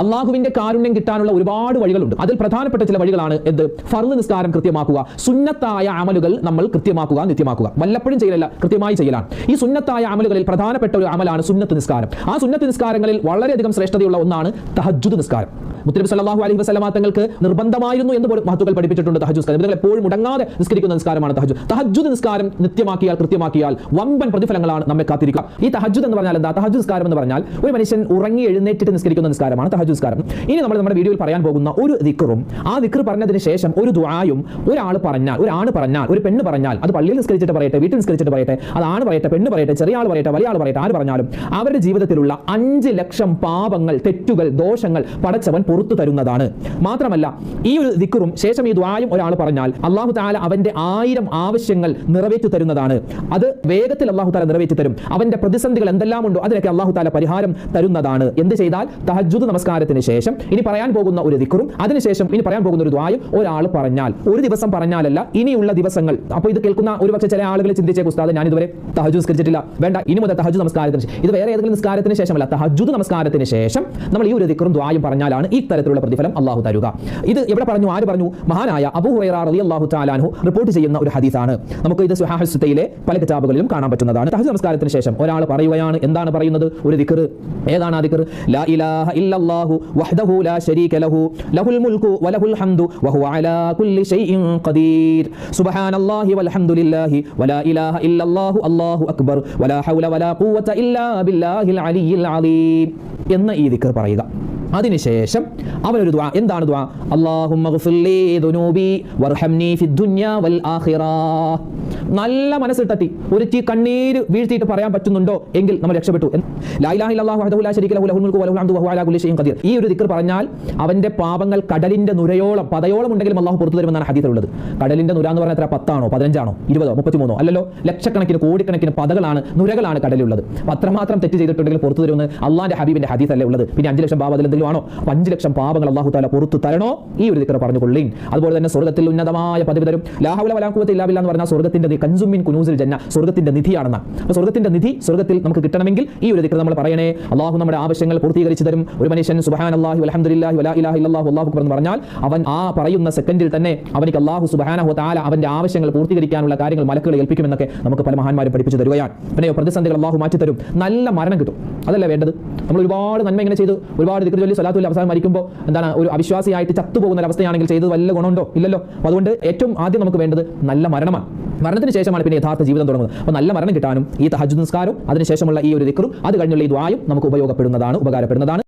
അള്ളാഹുവിന്റെ കാരുണ്യം കിട്ടാനുള്ള ഒരുപാട് വഴികളുണ്ട്. അതിൽ പ്രധാനപ്പെട്ട ചില വഴികളാണ് എന്ത്? ഫർദ് നിസ്കാരം കൃത്യമാക്കുക. സുന്നത്തായ അമലുകൾ നമ്മൾ കൃത്യമാക്കുക നിത്യമാക്കുക. വല്ലപ്പോഴും ചെയ്യലല്ല കൃത്യമായി ചെയ്യലാണ്. ഈ സുന്നത്തായ അമലുകളിൽ പ്രധാനപ്പെട്ട ഒരു അമലാണ് സുന്നത്ത് നിസ്കാരം. ആ സുന്നത്ത് നിസ്കാരങ്ങളിൽ വളരെയധികം ശ്രേഷ്ഠതയുള്ള ഒന്നാണ് തഹജുദ് നിസ്കാരം. മുത്തനബി സല്ലാഹു അലൈഹി വസല്ലമ തങ്ങൾക്ക് നിർബന്ധമായിരുന്നു എന്ന് പോലും മഹത്തുക്കൾ പഠിപ്പിച്ചിട്ടുണ്ട് തഹജു നിസ്കാരം. എപ്പോഴും മുടങ്ങാതെ നിസ്കരിക്കുന്ന നിസ്കാരമാണ് തഹജു തഹജ്ജുദ് നിസ്കാരം നിത്യമാക്കിയാൽ കൃത്യമാക്കിയാൽ വമ്പൻ പ്രതിഫലങ്ങളാണ് നമ്മെ കാത്തിരിക്കുക. ഈ തഹജ്ജുദ് എന്ന് പറഞ്ഞാൽ എന്താ? തഹജു നിസ്കാരം എന്ന് പറഞ്ഞാൽ ഒരു മനുഷ്യൻ ഉറങ്ങി എഴുന്നേറ്റിട്ട് നിസ്കരിക്കുന്ന നിസ്കാരമാണ് തഹജ്ജുദ് നിസ്കാരം ഇനി നമ്മൾ നമ്മുടെ വീഡിയോയിൽ പറയാൻ പോകുന്ന ഒരു ദിക്റും ആ ദിക്ർ പറഞ്ഞതിന് ശേഷം ഒരു ദുആയും ഒരാൾ പറഞ്ഞാൽ ഒരു ആണ് പറഞ്ഞാൽ ഒരു പെണ്ണ് പറഞ്ഞാൽ അത് പള്ളിയിൽ നിസ്കരിച്ചിട്ട് പറയട്ടെ വീട്ടിൽ നിസ്കരിച്ചിട്ട് പറയട്ടെ അത് ആണ് പറയട്ടെ പെണ്ണ് പറയട്ടെ ചെറിയ ആൾ പറയട്ടെ വലിയ ആൾ പറയട്ടെ ആര് പറഞ്ഞാലും അവരുടെ ജീവിതത്തിലുള്ള അഞ്ച് ലക്ഷം പാപങ്ങൾ തെറ്റുകൾ ദോഷങ്ങൾ പടച്ചവൻ പുറത്തു തരുന്നതാണ്. മാത്രമല്ല ഈ ഒരു ദിക്കറും ശേഷം ഈ ദ്വായും ഒരാൾ പറഞ്ഞാൽ അള്ളാഹു താല അവന്റെ ആയിരം ആവശ്യങ്ങൾ നിറവേറ്റി തരുന്നതാണ്. അത് വേഗത്തിൽ അള്ളാഹു താല നിറവേറ്റി തരും. അവന്റെ പ്രതിസന്ധികൾ എന്തെല്ലാം ഉണ്ടോ അതിനൊക്കെ അള്ളാഹു താല പരിഹാരം തരുന്നതാണ്. എന്ത് ചെയ്താൽ? തഹജുദ് നമസ്കാരത്തിന് ശേഷം ഇനി പറയാൻ പോകുന്ന ഒരു ദിക്കറും അതിനുശേഷം ഇനി പറയാൻ പോകുന്ന ഒരു ദ്വായും ഒരാൾ പറഞ്ഞാൽ ഒരു ദിവസം പറഞ്ഞാലല്ല ഇനിയുള്ള ദിവസങ്ങൾ. അപ്പോൾ ഇത് കേൾക്കുന്ന ഒരു പക്ഷേ ചില ആളുകൾ ചിന്തിച്ചേ ഉസ്താദ് ഞാൻ ഇതുവരെ തഹജു നിസ്കരിച്ചിട്ടില്ല. വേണ്ട ഇനി മുതൽ തഹജു നമസ്കാരത്തിന് ഇത് വേറെ ഏതെങ്കിലും നിസ്കാരത്തിന് ശേഷമല്ല തഹജു നമസ്കാരത്തിന് ശേഷം നമ്മൾ ഈ ഒരു ദിക്കറും ദ്വായും പറഞ്ഞാലാണ് ഈ തരത്തിലുള്ള പ്രതിഫലം അള്ളാഹു തരുക. ഇത് എവിടെ പറഞ്ഞു? ആര് പറഞ്ഞു? മഹാനായ അബൂ ഹുറൈറ റളിയല്ലാഹു തആലാൻഹു റിപ്പോർട്ട് ചെയ്യുന്ന ഒരു ഹദീസാണ്. നമുക്ക് ഇത് സുഹാഹസ്തയിലെ പല കിതാബുകളിലും കാണാൻ പറ്റുന്നതാണ്. തഹജ് നമസ്കാരത്തിന് ശേഷം ഒരാൾ പറയുകയാണ് എന്താണ് പറയുന്നത്? ഒരു ദിക്കർ ഏതാണ് ആ ദിക്കർ ലാ ഇലാഹ ഇല്ലല്ലാഹു വഹ്ദഹു ലാ ശരീക ലഹു ലഹുൽ മുൽക്കു വലഹുൽ ഹംദു വഹുവ അലാ കുല്ലി ഷൈഇൻ ഖദീർ. സുബ്ഹാനല്ലാഹി വൽഹംദുലില്ലാഹി വലാ ഇലാഹ ഇല്ലല്ലാഹു അല്ലാഹു അക്ബർ വലാ ഹൗല വലാ ഖുവത ഇല്ലാ ബില്ലാഹിൽ അലിയിൽ അലീം. എന്ന ഈ ദിക്ർ പറയുക. അതിനുശേഷം അവനൊരു ദ്വാ എന്താണ് ദ്വാ നല്ല മനസ്സിൽ തട്ടി ഒരു തീ കണ്ണീര് വീഴ്ത്തിയിട്ട് പറയാൻ പറ്റുന്നുണ്ടോ? എങ്കിൽ നമ്മൾ രക്ഷപ്പെട്ടു. ഈ ഒരു ദിക്കർ പറഞ്ഞാൽ അവന്റെ പാപങ്ങൾ കടലിന്റെ നുരയോളം പതയോളം ഉണ്ടെങ്കിലും അള്ളാഹു പുറത്തു തരുമെന്നാണ് ഉള്ളത് കടലിന്റെ നുര എന്ന് പറഞ്ഞാൽ എത്ര? പത്താണോ? പതിനഞ്ചാണോ? ഇരുപതോ? മുപ്പത്തിമൂന്നോ? അല്ലല്ലോ? ലക്ഷക്കണക്കിന് കോടിക്കണക്കിന് പതകളാണ് നുരകളാണ് കടലിലുള്ളത്. അപ്പോൾ അത്രമാത്രം തെറ്റ് ചെയ്തിട്ടുണ്ടെങ്കിൽ പുറത്തു തരുമെന്ന് അള്ളാന്റെ ഹബീബിന്റെ ഹദീസ് അല്ലേ ഉള്ളത്. പിന്നെ അഞ്ച് ലക്ഷം പാപം അതിൽ എന്തെങ്കിലും അഞ്ചു അഞ്ച് ലക്ഷം പാപങ്ങൾ അള്ളാഹു താല പുറത്തു തരണോ? ഈ ഒരു ദിക്കറ പറഞ്ഞു കൊള്ളീൻ അതുപോലെ തന്നെ സ്വർഗത്തിൽ ഉന്നതമായ പദവി തരും. ലാഹുല വലാക്കുവത്ത് ഇല്ലാവില്ല എന്ന് പറഞ്ഞാൽ സ്വർഗത്തിന്റെ നി- കൻസുമിൻ കുനൂസിൽ ജന്ന സ്വർഗത്തിന്റെ നിധിയാണെന്ന്. അപ്പോൾ സ്വർഗത്തിന്റെ നിധി സ്വർഗത്തിൽ നമുക്ക് കിട്ടണമെങ്കിൽ ഈ ഒരു ദിക്കറ നമ്മൾ പറയണേ. അള്ളാഹു നമ്മുടെ ആവശ്യങ്ങൾ പൂർത്തീകരിച്ചു തരും. ഒരു മനുഷ്യൻ സുബാൻ അള്ളാഹു അലഹമുല്ലാഹി വലാ ഇലാഹ അല്ലാഹു അക്ബർ എന്ന് പറഞ്ഞാൽ അവൻ ആ പറയുന്ന സെക്കൻഡിൽ തന്നെ അവനിക്ക് അള്ളാഹു സുബഹാനഹു താല അവന്റെ ആവശ്യങ്ങൾ പൂർത്തീകരിക്കാനുള്ള കാര്യങ്ങൾ മലക്കുകൾ ഏൽപ്പിക്കുമെന്നൊക്കെ നമുക്ക് പല മഹാന്മാരും പഠിപ്പിച്ചു തരുകയാണ്. പിന്നെയോ പ്രതിസന്ധികൾ അള്ളാഹു മാറ്റി തരും നല്ല മരണം കിട്ടും. അതല്ല വേണ്ടത്? നമ്മൾ ഒരുപാട് നന്മ ഇങ്ങനെ ചെയ്തു. ഒരുപാട് ദിക്കർ ചൊല്ലി അവസാനം മരിക്കുമ്പോൾ എന്താണ് ഒരു അവിശ്വാസിയായിട്ട് ചത്തുപോകുന്ന ഒരു അവസ്ഥയാണെങ്കിൽ ചെയ്തത് വല്ല ഗുണമുണ്ടോ? ഇല്ലല്ലോ. അതുകൊണ്ട് ഏറ്റവും ആദ്യം നമുക്ക് വേണ്ടത് നല്ല മരണമാണ്. മരണത്തിന് ശേഷമാണ് പിന്നെ യഥാർത്ഥ ജീവിതം തുടങ്ങുന്നത്. അപ്പോൾ നല്ല മരണം കിട്ടാനും ഈ തഹജ് നിസ്കാരവും അതിനുശേഷമുള്ള ഈ ഒരു ദിക്കറും അത് കഴിഞ്ഞുള്ള ഈ ദ്വായും നമുക്ക് ഉപയോഗപ്പെടുന്നതാണ് ഉപകാരപ്പെടുന്നതാണ്.